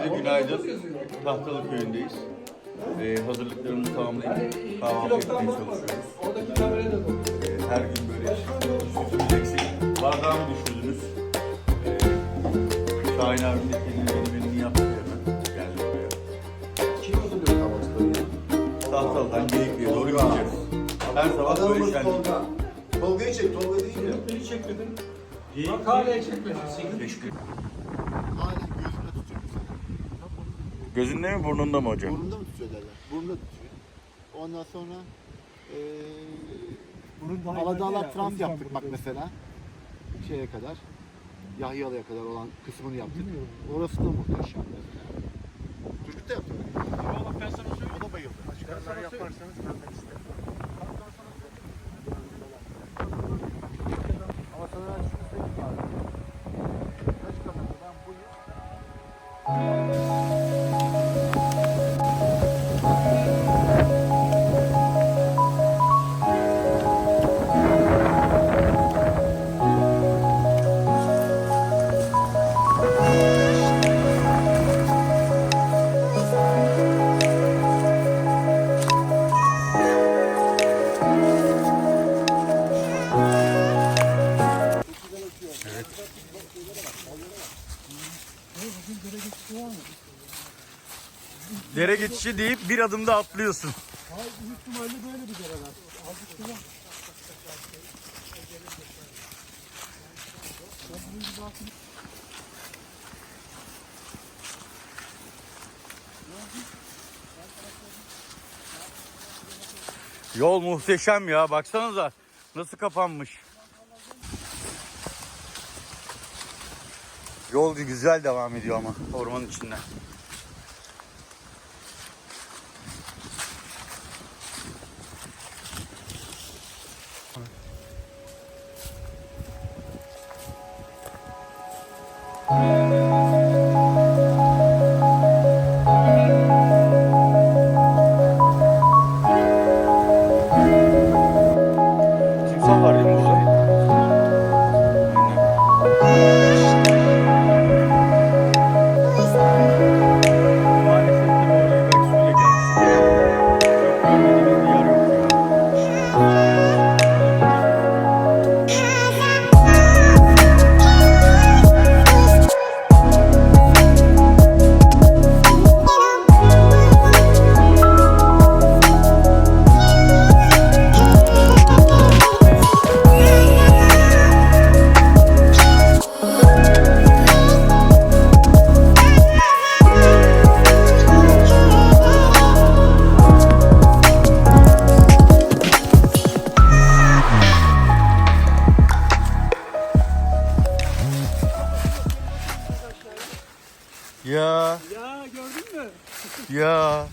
Herkese günaydın. Tahtalı köyündeyiz. Ee, hazırlıklarımızı tamamlayıp kahvaltı etmeye çalışıyoruz. Oradaki da. Ee, her gün böyle sütümüz eksik. Bardağımı düşürdünüz. Ee, Şahin abim de kendini benim menünü yaptı hemen. Geldi buraya. Kim hazırlıyor kahvaltıları? Tahtalı'dan Geyikli'ye doğru gideceğiz. Her sabah böyle şenlik. Tolga. Tolga'yı çek, Tolga değil mi? Beni çekmedin. Bak hala çekmedin. Teşekkür Hala gözünde tutuyor mesela. Gözünde mi burnunda mı hocam? Burnunda mı tutuyor derler? Burnunda tutuyor. Ondan sonra eee Aladağlar trans yaptık bak mesela. Şeye kadar. Yahyalı'ya kadar olan kısmını yaptık. Orası da muhteşem. Çocuk da yaptı. Valla ben sana söyleyeyim. O da bayıldı. Başkaları yaparsanız ben de isterim. Dere geçişi deyip bir adımda atlıyorsun. Hayır, büyük ihtimalle böyle bir dereler. Azıcık şuna. Yol muhteşem ya. Baksanıza nasıl kapanmış. Yol güzel devam ediyor ama ormanın içinden. Ya.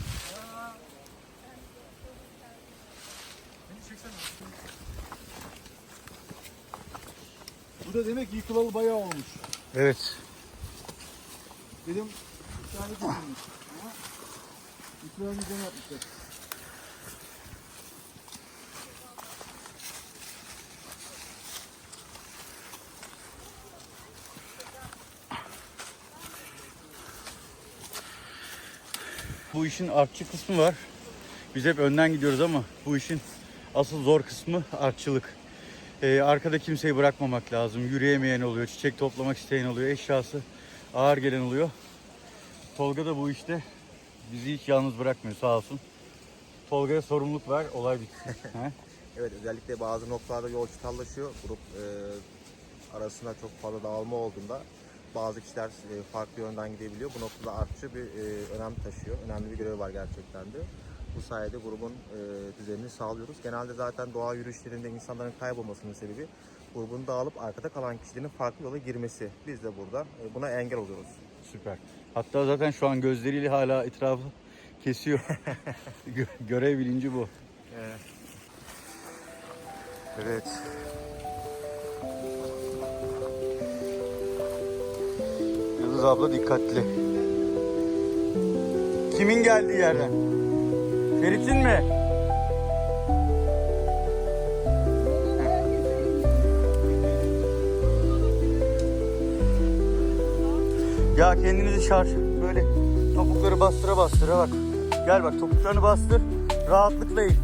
Bu da demek yıkılalı bayağı olmuş. Evet. Dedim bir tane getirmiş. Ama yıkılalı yapmışlar. Bu işin artçı kısmı var. Biz hep önden gidiyoruz ama bu işin asıl zor kısmı artçılık. Ee, arkada kimseyi bırakmamak lazım. Yürüyemeyen oluyor, çiçek toplamak isteyen oluyor, eşyası ağır gelen oluyor. Tolga da bu işte bizi hiç yalnız bırakmıyor sağ olsun. Tolga'ya sorumluluk ver, olay bitsin. Evet özellikle bazı noktalarda yol çıtallaşıyor. Grup e, arasında çok fazla dağılma olduğunda bazı kişiler e, farklı yönden gidebiliyor. Bu noktada artçı bir e, önem taşıyor. Önemli bir görev var gerçekten de. Bu sayede grubun e, düzenini sağlıyoruz. Genelde zaten doğa yürüyüşlerinde insanların kaybolmasının sebebi grubun dağılıp arkada kalan kişilerin farklı yola girmesi. Biz de burada buna engel oluyoruz. Süper. Hatta zaten şu an gözleriyle hala etrafı kesiyor. Gö- görev bilinci bu. Evet. Yıldız abla dikkatli. Kimin geldiği yerden? Ferit'in mi? Ya kendinizi şarj böyle topukları bastıra bastıra bak. Gel bak topuklarını bastır. Rahatlıkla in.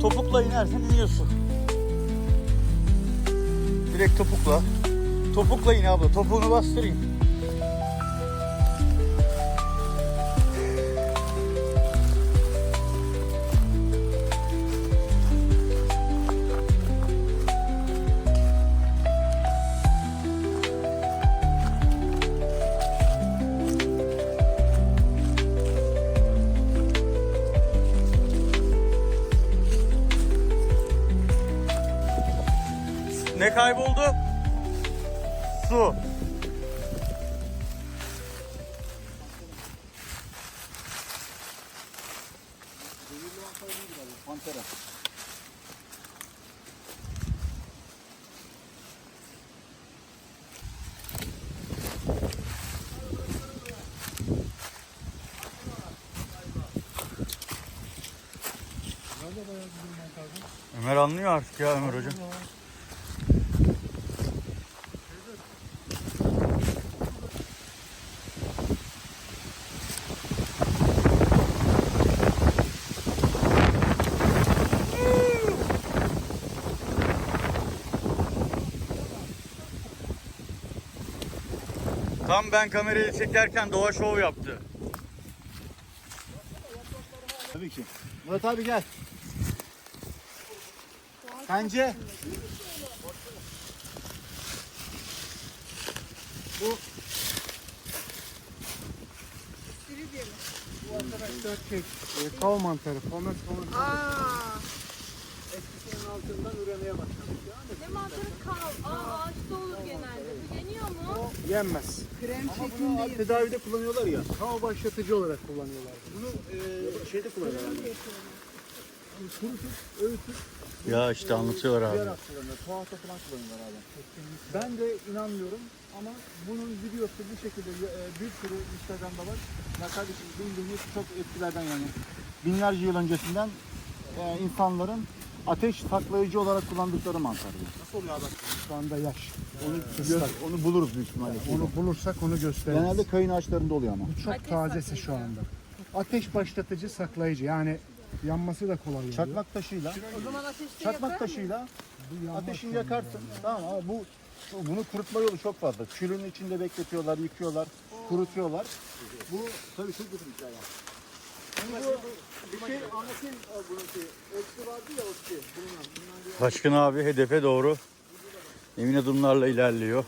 Topukla inersen iniyorsun. Direkt topukla. Topukla in abla. Topuğunu bastır in. Ne kayboldu? Su. Pantera. Ömer anlıyor artık ya Ömer hocam. Tam ben kamerayı çekerken doğa şov yaptı. Tabii ki. Murat abi gel. Sence? Bu arkadaşlar şey, e, kav mantarı. Pomet pomet. Aa, Eskisinin altından üremeye başlamış. ne mantarı kal. Aa, ağaçta olur genelde. Bu yeniyor mu? Yenmez. Krem Ama bunu abi tedavide kullanıyorlar ya. Kav başlatıcı olarak kullanıyorlar. Bunu e, şeyde kullanıyorlar. Kurutup, öğütüp Ya işte anlatıyorlar abi. Yarak kullanıyorlar. Tuhafta falan kullanıyorlar abi. Ben de inanmıyorum ama bunun videosu bu şekilde e, bir sürü Instagram'da var. Ya kardeşim bildiğiniz çok eskilerden yani binlerce yıl öncesinden e, insanların ateş saklayıcı olarak kullandıkları mantar. bu. Nasıl oluyor abi? şu anda yaş. Onu, gö- onu buluruz büyük ihtimalle. Onu bulursak onu gösteririz. Genelde kayın ağaçlarında oluyor ama. Bu çok Ateş tazesi saklayıcı. şu anda. Ateş başlatıcı, saklayıcı. Yani yanması da kolay oluyor. Çakmak taşıyla, O zaman ateşte çakmak yakar taşıyla Bu yanmaz ateşini sonra. yakarsın. Tamam ama bu bunu kurutma yolu çok fazla. Külün içinde bekletiyorlar, yıkıyorlar, kurutuyorlar. Bu tabii çok kötü bir şey yani. Bir şey anlatayım bunun vardı ya Taşkın abi hedefe doğru emin adımlarla ilerliyor.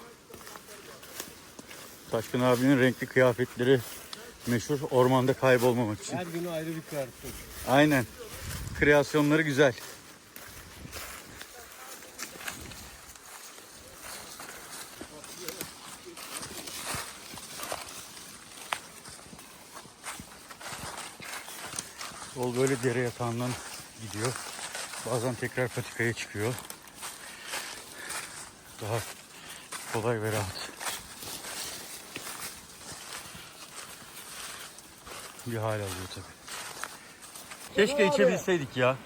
Taşkın abinin renkli kıyafetleri meşhur ormanda kaybolmamak için. Her günü ayrı bir kıyafet. Aynen. Kreasyonları güzel. Yol böyle dere yatağından gidiyor. Bazen tekrar patikaya çıkıyor. Daha kolay ve rahat. Bir hal alıyor tabii. Keşke içebilseydik ya.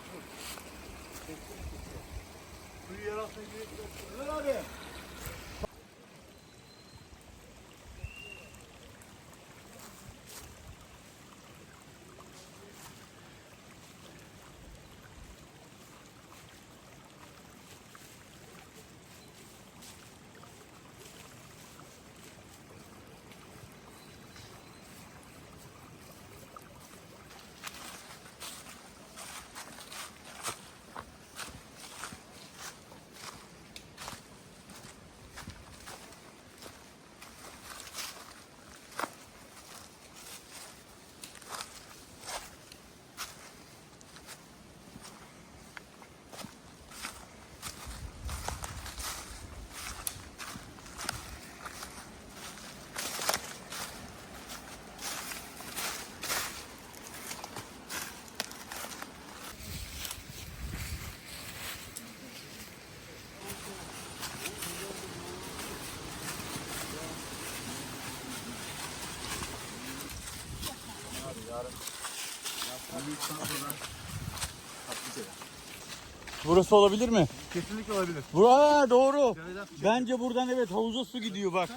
Burası olabilir mi? Kesinlikle olabilir. Bura doğru. Bence buradan evet havuza su gidiyor bak.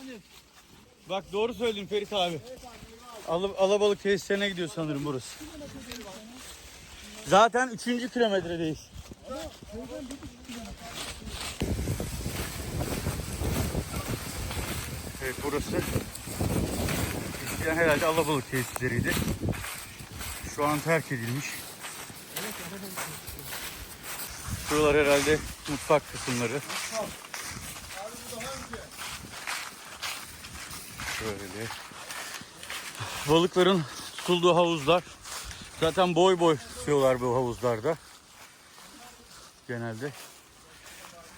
Bak doğru söyledin Ferit abi. Al alabalık tesislerine gidiyor sanırım burası. Zaten 3. kilometredeyiz. Evet burası eskiden herhalde alabalık tesisleriydi. Şu an terk edilmiş. Şuralar herhalde mutfak kısımları. Şöyle. Balıkların tutulduğu havuzlar. Zaten boy boy tutuyorlar bu havuzlarda. Genelde.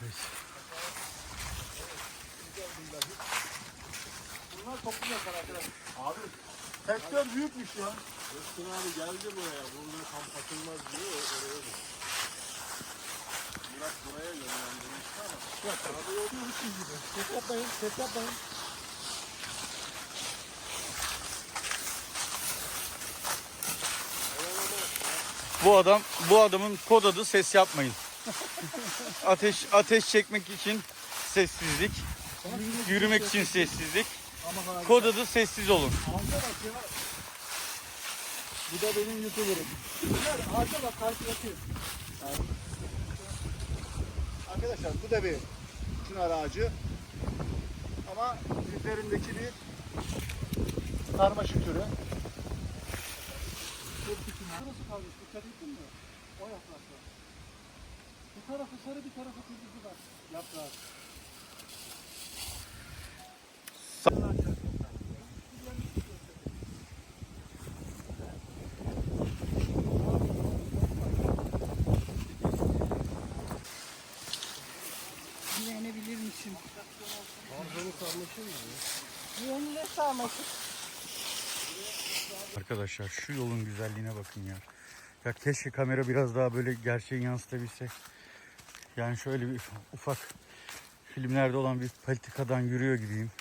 Evet. Sektör büyükmüş ya. Ses yapmayın, ses yapmayın. Bu adam bu adamın kod adı ses yapmayın. ateş ateş çekmek için sessizlik. Yürümek için sessizlik. Kod adı sessiz olun. Bu da benim YouTuber'ım. Ağaca bak karşılaşıyor. Arkadaşlar bu da bir çınar ağacı. Ama üzerindeki bir sarmaşık türü. Burası kalmış. Dikkat ettin mi? O yapraklar. Bir tarafı sarı bir tarafı kırmızı var. Yaprağı. Arkadaşlar şu yolun güzelliğine bakın ya. Ya keşke kamera biraz daha böyle gerçeği yansıtabilse. Yani şöyle bir ufak filmlerde olan bir politikadan yürüyor gibiyim.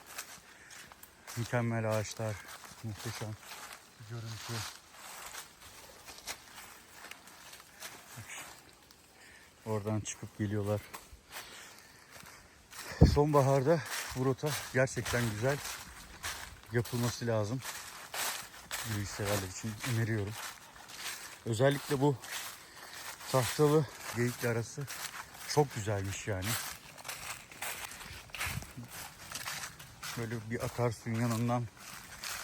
Mükemmel ağaçlar, muhteşem bir görüntü. Oradan çıkıp geliyorlar. Sonbaharda bu rota gerçekten güzel. Yapılması lazım yürüyüş severler için öneriyorum. Özellikle bu tahtalı geyikli arası çok güzelmiş yani. Böyle bir akarsuyun yanından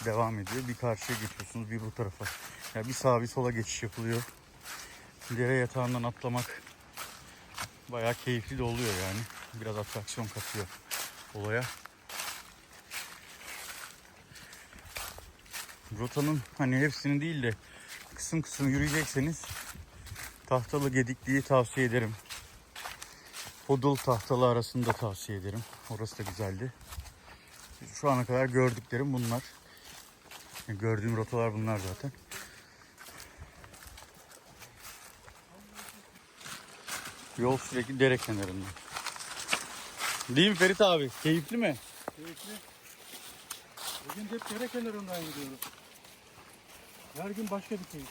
devam ediyor. Bir karşıya geçiyorsunuz bir bu tarafa. Yani bir sağa bir sola geçiş yapılıyor. Dere yatağından atlamak bayağı keyifli de oluyor yani. Biraz atraksiyon katıyor olaya. Rotanın hani hepsini değil de kısım kısım yürüyecekseniz tahtalı gedikliği tavsiye ederim. Podul tahtalı arasında tavsiye ederim. Orası da güzeldi. Şu ana kadar gördüklerim bunlar. Gördüğüm rotalar bunlar zaten. Yol sürekli dere kenarında. Değil mi Ferit abi? Keyifli mi? Keyifli. Bugün hep dere kenarından gidiyoruz. Her gün başka bir keyif.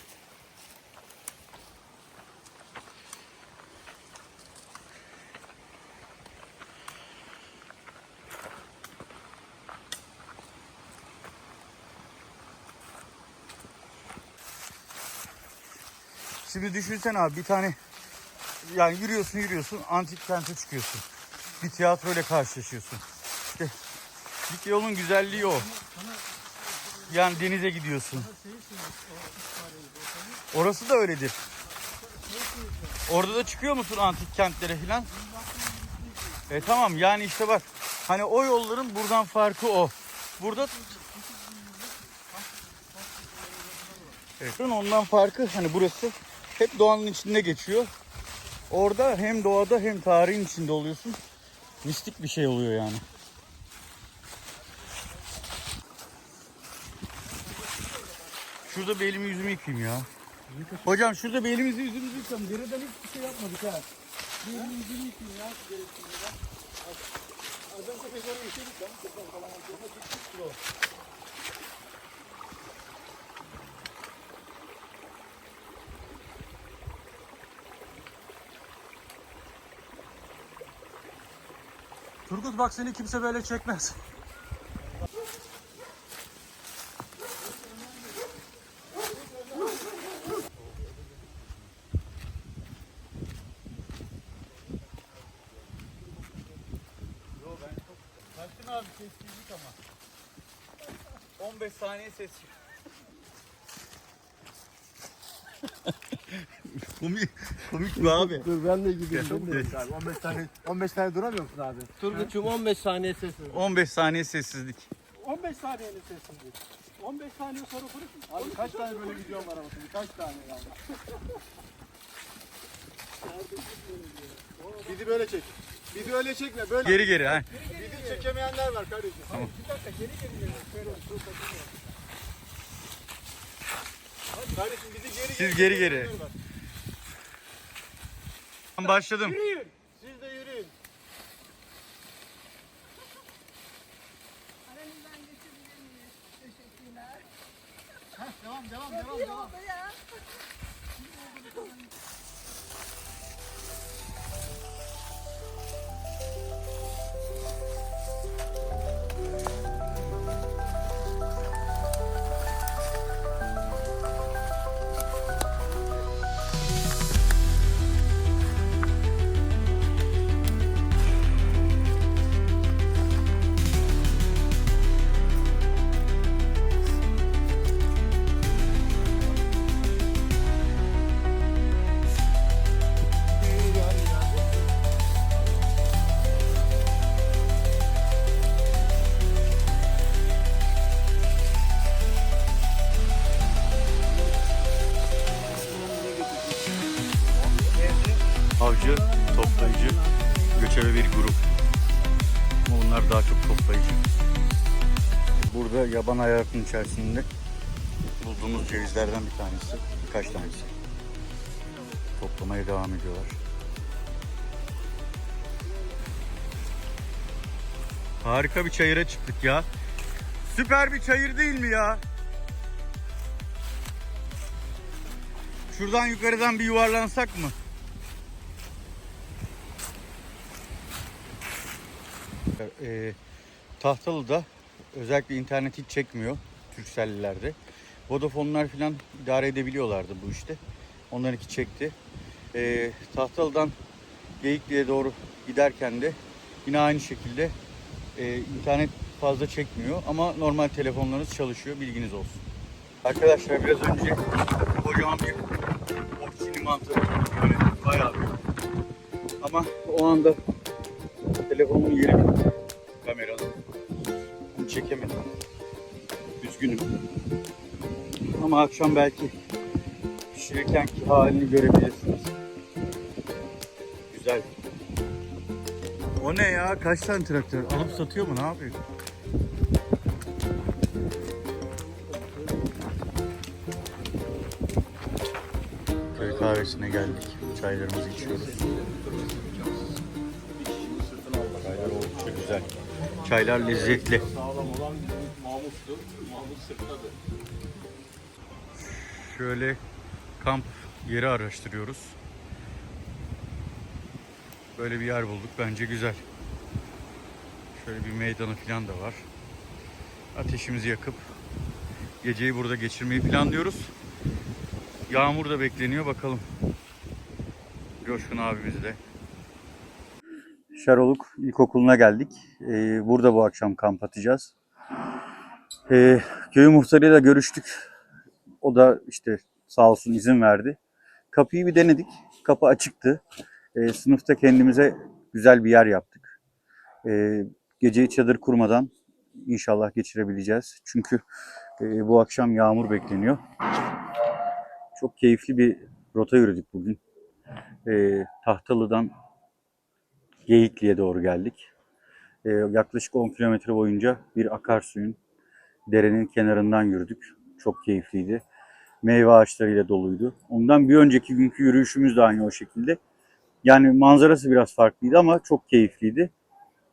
Şimdi düşünsene abi bir tane yani yürüyorsun yürüyorsun antik kente çıkıyorsun. Bir tiyatroyla karşılaşıyorsun. İşte bir yolun güzelliği o. Yani denize gidiyorsun. Orası da öyledir. Orada da çıkıyor musun antik kentlere filan? E tamam yani işte bak hani o yolların buradan farkı o. Burada Evet. Ondan farkı hani burası hep doğanın içinde geçiyor. Orada hem doğada hem tarihin içinde oluyorsun. Mistik bir şey oluyor yani. Şurada bir elimi yüzümü yıkayayım ya. Hocam şurada bir elimizi yüzümüzü yıkayalım. Dereden hiçbir şey yapmadık ha. Bir elimi yüzümü yıkayayım ya. Turgut bak seni kimse böyle çekmez. Sessizlik ama. 15 saniye ses. komik, komik mi abi? Dur ben de gidiyorum. Evet. Abi 15 tane 15 tane duramıyor musun abi? Turgut'cum 15 saniye ses 15 saniye sessizlik. 15 saniyenin sessizlik. 15 saniye sonra konuşun. Abi kaç tane böyle videom var ama kaç tane yani? Bizi böyle çek. Bizi öyle çekme böyle. Geri geri ha. Bizi çekemeyenler var kardeşim. Tamam. Bir dakika geri geri geri. Şöyle dur takılma. Hadi kardeşim bizi geri Siz geri geri. var. Ben başladım. Yürüyün. Siz de yürüyün. Aranızdan geçebilir miyiz? Teşekkürler. Devam devam devam iyi devam. oldu ya. Yaban hayatının içerisinde bulduğumuz cevizlerden bir tanesi, birkaç tanesi. Toplamaya devam ediyorlar. Harika bir çayıra çıktık ya. Süper bir çayır değil mi ya? Şuradan yukarıdan bir yuvarlansak mı? E, Tahtalı'da özellikle internet hiç çekmiyor Türksellilerde. Vodafone'lar falan idare edebiliyorlardı bu işte. Onlarınki çekti. E, Tahtalı'dan Geyikli'ye doğru giderken de yine aynı şekilde e, internet fazla çekmiyor ama normal telefonlarınız çalışıyor bilginiz olsun. Arkadaşlar biraz önce kocaman bir orçini mantarı böyle bayağı büyük. Ama o anda telefonumun yeri çekemedim. Üzgünüm. Ama akşam belki pişirirkenki halini görebilirsiniz. Güzel. O ne ya? Kaç tane traktör? Alıp satıyor mu? Ne yapıyor? Köy kahvesine geldik. Çaylarımızı içiyoruz. Çaylar oldukça güzel. Çaylar lezzetli. Şöyle kamp yeri araştırıyoruz. Böyle bir yer bulduk. Bence güzel. Şöyle bir meydanı falan da var. Ateşimizi yakıp geceyi burada geçirmeyi planlıyoruz. Yağmur da bekleniyor bakalım. Coşkun abimiz de. Şaroluk İlkokulu'na geldik. Ee, burada bu akşam kamp atacağız. Ee, muhtarıyla görüştük. O da işte sağ olsun izin verdi. Kapıyı bir denedik. Kapı açıktı. Ee, sınıfta kendimize güzel bir yer yaptık. Ee, geceyi çadır kurmadan inşallah geçirebileceğiz. Çünkü e, bu akşam yağmur bekleniyor. Çok keyifli bir rota yürüdük bugün. Ee, Tahtalı'dan Geyikli'ye doğru geldik. Ee, yaklaşık 10 kilometre boyunca bir akarsuyun derenin kenarından yürüdük. Çok keyifliydi. Meyve ağaçlarıyla doluydu. Ondan bir önceki günkü yürüyüşümüz de aynı o şekilde. Yani manzarası biraz farklıydı ama çok keyifliydi.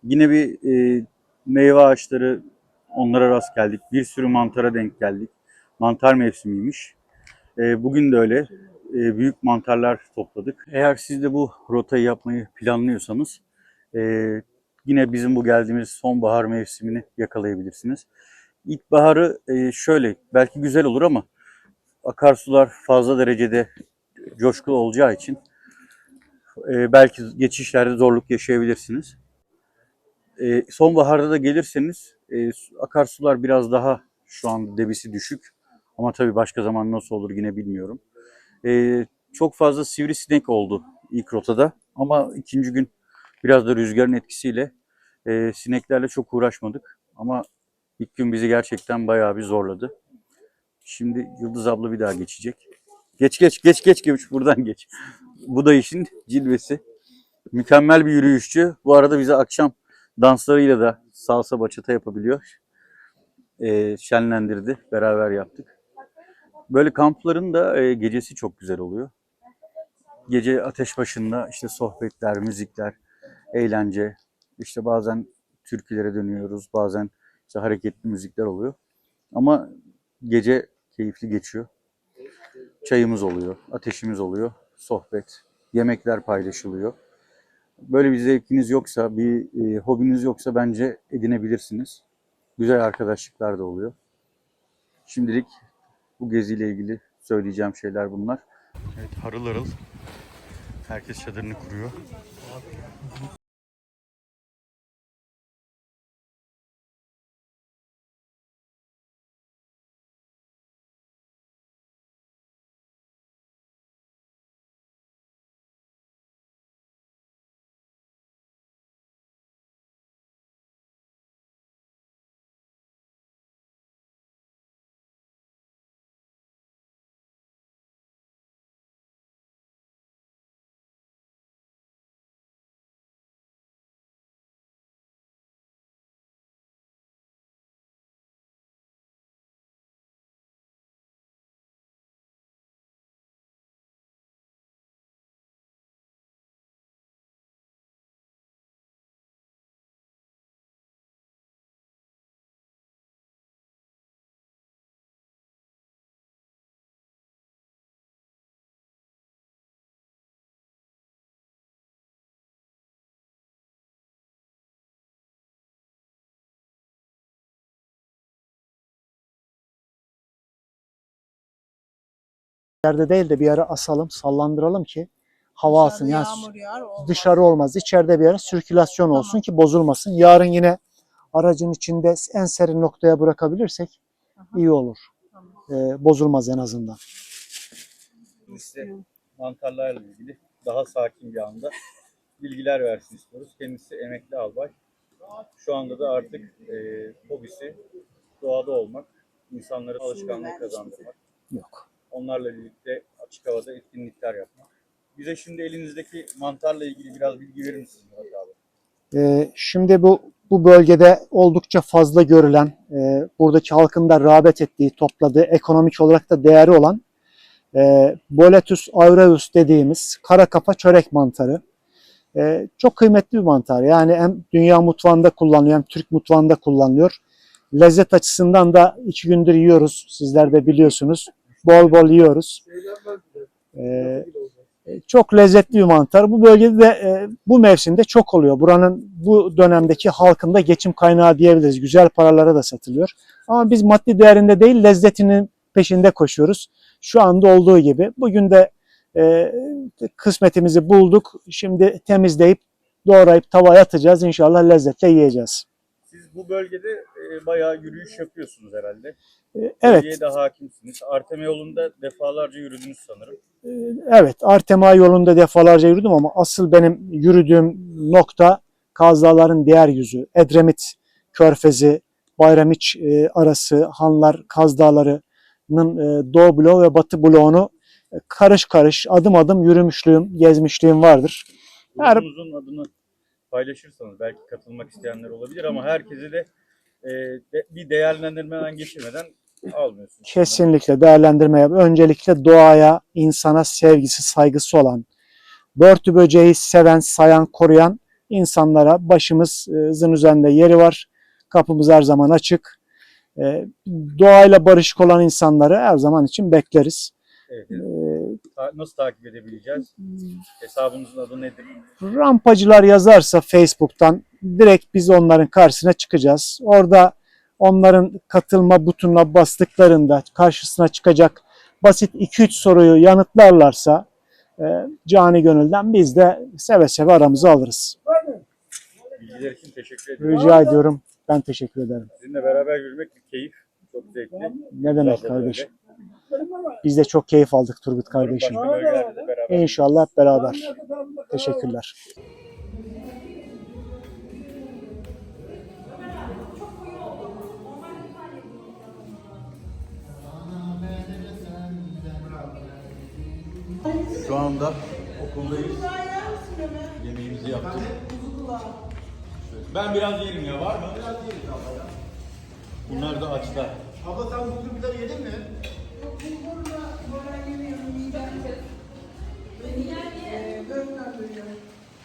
Yine bir e, meyve ağaçları onlara rast geldik. Bir sürü mantara denk geldik. Mantar mevsimiymiş. E, bugün de öyle. E, büyük mantarlar topladık. Eğer siz de bu rotayı yapmayı planlıyorsanız e, yine bizim bu geldiğimiz sonbahar mevsimini yakalayabilirsiniz. İlkbaharı e, şöyle belki güzel olur ama akarsular fazla derecede coşkulu olacağı için e, belki geçişlerde zorluk yaşayabilirsiniz. E, sonbaharda da gelirseniz e, su- akarsular biraz daha şu an debisi düşük. Ama tabii başka zaman nasıl olur yine bilmiyorum. E, çok fazla sivrisinek oldu ilk rotada. Ama ikinci gün biraz da rüzgarın etkisiyle e, sineklerle çok uğraşmadık. Ama ilk gün bizi gerçekten bayağı bir zorladı. Şimdi Yıldız abla bir daha geçecek. Geç geç geç geç geç buradan geç. Bu da işin cilvesi. Mükemmel bir yürüyüşçü. Bu arada bize akşam danslarıyla da salsa bachata yapabiliyor. Ee, şenlendirdi. Beraber yaptık. Böyle kampların da e, gecesi çok güzel oluyor. Gece ateş başında işte sohbetler, müzikler, eğlence. İşte bazen türkülere dönüyoruz. Bazen işte hareketli müzikler oluyor. Ama gece keyifli geçiyor. Çayımız oluyor, ateşimiz oluyor, sohbet, yemekler paylaşılıyor. Böyle bir zevkiniz yoksa, bir e, hobiniz yoksa bence edinebilirsiniz. Güzel arkadaşlıklar da oluyor. Şimdilik bu geziyle ilgili söyleyeceğim şeyler bunlar. Evet, harıl harıl. Herkes çadırını kuruyor. Yerde değil de bir yere asalım, sallandıralım ki hava alsın. Dışarı Yani yağmur yağar olmaz. dışarı olmaz. İçeride bir yere sirkülasyon olsun ki bozulmasın. Yarın yine aracın içinde en serin noktaya bırakabilirsek iyi olur. Ee, bozulmaz en azından. Size mantarlarla ilgili daha sakin bir anda bilgiler versin istiyoruz. Kendisi emekli albay. Şu anda da artık e, hobisi doğada olmak, insanlara alışkanlık kazandırmak. Yok. Onlarla birlikte açık havada etkinlikler yapmak. Bize şimdi elinizdeki mantarla ilgili biraz bilgi verir misiniz Murat abi? Ee, şimdi bu bu bölgede oldukça fazla görülen, e, buradaki halkın da rağbet ettiği, topladığı, ekonomik olarak da değeri olan e, Boletus aureus dediğimiz kara kafa çörek mantarı. E, çok kıymetli bir mantar. Yani hem dünya mutfağında kullanılıyor hem Türk mutfağında kullanılıyor. Lezzet açısından da iki gündür yiyoruz. Sizler de biliyorsunuz. Bol bol yiyoruz. E, e, çok lezzetli bir mantar. Bu bölgede de e, bu mevsimde çok oluyor. Buranın bu dönemdeki halkında geçim kaynağı diyebiliriz. Güzel paralara da satılıyor. Ama biz maddi değerinde değil lezzetinin peşinde koşuyoruz. Şu anda olduğu gibi. Bugün de e, kısmetimizi bulduk. Şimdi temizleyip doğrayıp tavaya atacağız. İnşallah lezzetle yiyeceğiz. Siz bu bölgede e, bayağı yürüyüş yapıyorsunuz herhalde. E, evet. Bölgeye de hakimsiniz. Arteme yolunda defalarca yürüdünüz sanırım. Evet, Artema yolunda defalarca yürüdüm ama asıl benim yürüdüğüm nokta Kaz Dağları'nın diğer yüzü. Edremit Körfezi, Bayramiç e, arası, Hanlar, Kaz Dağları'nın e, doğu bloğu ve batı bloğunu e, karış karış, adım adım yürümüşlüğüm, gezmişliğim vardır. Her- Grubunuzun adını paylaşırsanız belki katılmak isteyenler olabilir ama herkesi de, e, de- bir değerlendirmeden geçirmeden almıyorsunuz. Kesinlikle değerlendirme yap. Öncelikle doğaya, insana sevgisi, saygısı olan, börtü böceği seven, sayan, koruyan insanlara başımızın üzerinde yeri var. Kapımız her zaman açık. Ee, Doğayla barışık olan insanları her zaman için bekleriz. Evet. Ta- nasıl takip edebileceğiz? Hesabınızın adı nedir? Rampacılar yazarsa Facebook'tan direkt biz onların karşısına çıkacağız. Orada onların katılma butonuna bastıklarında karşısına çıkacak basit 2-3 soruyu yanıtlarlarsa e, cani gönülden biz de seve seve aramızı alırız. Bilgi bilgiler için teşekkür ederim. Rica ediyorum. Ben teşekkür ederim. Sizinle beraber yürümek bir keyif. Çok zevkli. Ne demek Zaten kardeşim? Biz de çok keyif aldık Turgut kardeşim. İnşallah hep beraber. Teşekkürler. Şu anda okuldayız. Yemeğimizi yaptık. Ben biraz yerim ya var mı? Biraz yeriz abla ya. Bunlar da açlar. Abla sen bugün biber yedin mi?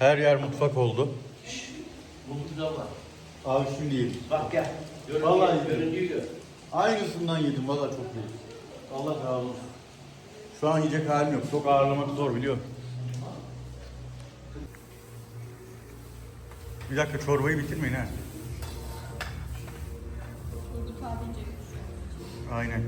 Her yer mutfak oldu. Abi şimdi yedim. Bak gel. Vallahi yedim. Aynısından yedim vallahi çok iyi. Allah razı olsun. Şu an yiyecek halim yok. Çok ağırlamak zor biliyorum. Bir dakika çorbayı bitirmeyin ha. Aynen.